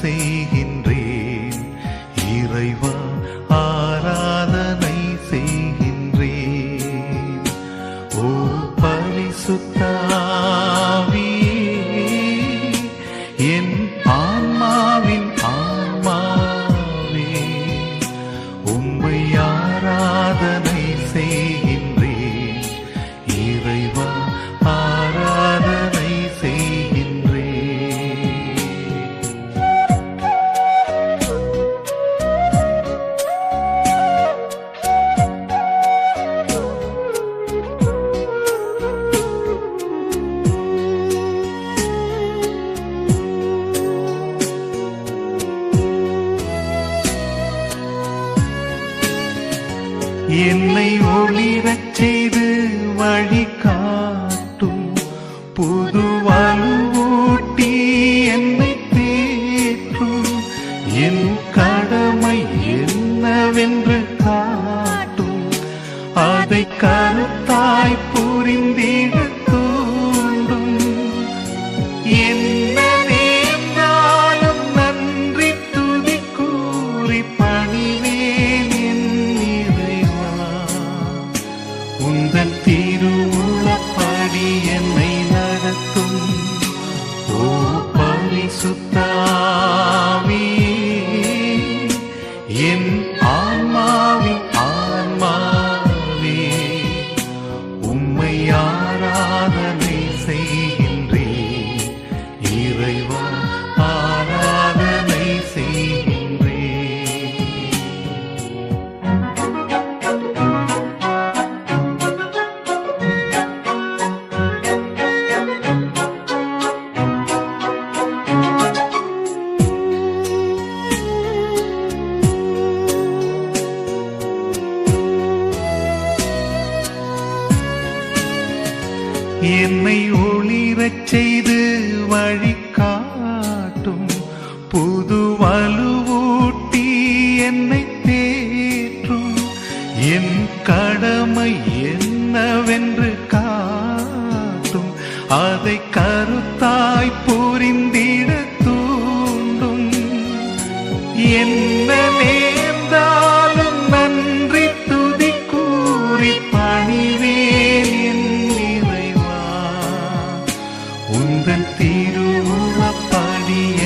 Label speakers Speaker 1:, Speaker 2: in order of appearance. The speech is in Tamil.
Speaker 1: செய்கின்றேன் என்னை ஒளிரச் செய்து வழி காட்டும் புது வலுவூட்டி என்னை தேற்றும். என் கடமை என்னவென்று காட்டும். அதை கருத்தாய் புரிந்திட தூண்டும். என் hizo என்னை ஒளிரச் செய்து வழி காட்டும் புது வலுவூட்டி என்னை தேற்றும். என் கடமை என்னவென்று காட்டும். அதை கருத்தாய் புரிந்திட தூண்டும். என் തിരുമപ്പടിയ